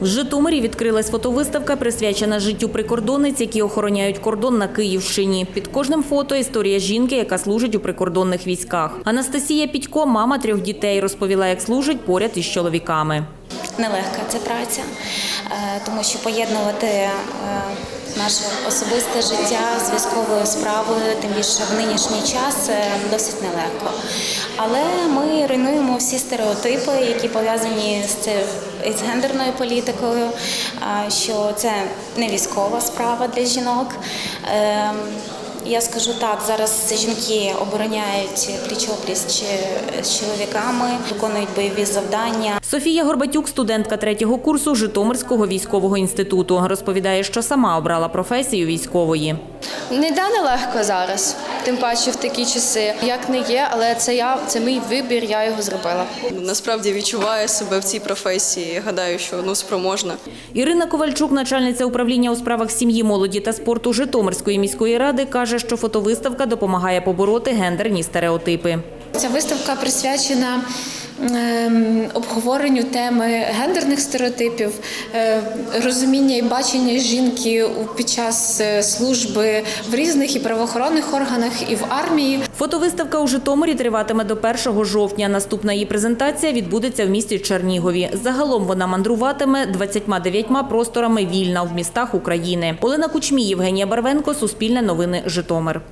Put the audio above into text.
В Житомирі відкрилась фотовиставка, присвячена життю прикордонниць, які охороняють кордон на Київщині. Під кожним фото історія жінки, яка служить у прикордонних військах. Анастасія Підько, мама трьох дітей, розповіла, як служить поряд із чоловіками. Нелегка ця праця, е, тому що поєднувати е, наше особисте життя з військовою справою, тим більше в нинішній час, е, досить нелегко. Але ми руйнуємо всі стереотипи, які пов'язані з гендерною політикою, що це не військова справа для жінок. Я скажу так, зараз жінки обороняють пліч-опліч з чоловіками, виконують бойові завдання. Софія Горбатюк, студентка третього курсу Житомирського військового інституту, розповідає, що сама обрала професію військової. Не легко зараз, тим паче в такі часи. Як не є, але це я, це мій вибір, я його зробила. Насправді відчуваю себе в цій професії. Гадаю, що ну спроможна. Ірина Ковальчук, начальниця управління у справах сім'ї, молоді та спорту Житомирської міської ради, каже, що фотовиставка допомагає побороти гендерні стереотипи. Ця виставка присвячена обговоренню теми гендерних стереотипів, е, розуміння і бачення жінки під час е, служби в різних і правоохоронних органах, і в армії. Фотовиставка у Житомирі триватиме до 1 жовтня. Наступна її презентація відбудеться в місті Чернігові. Загалом вона мандруватиме 29 просторами вільна в містах України. Олена Кучмій, Євгенія Барвенко, Суспільне новини, Житомир.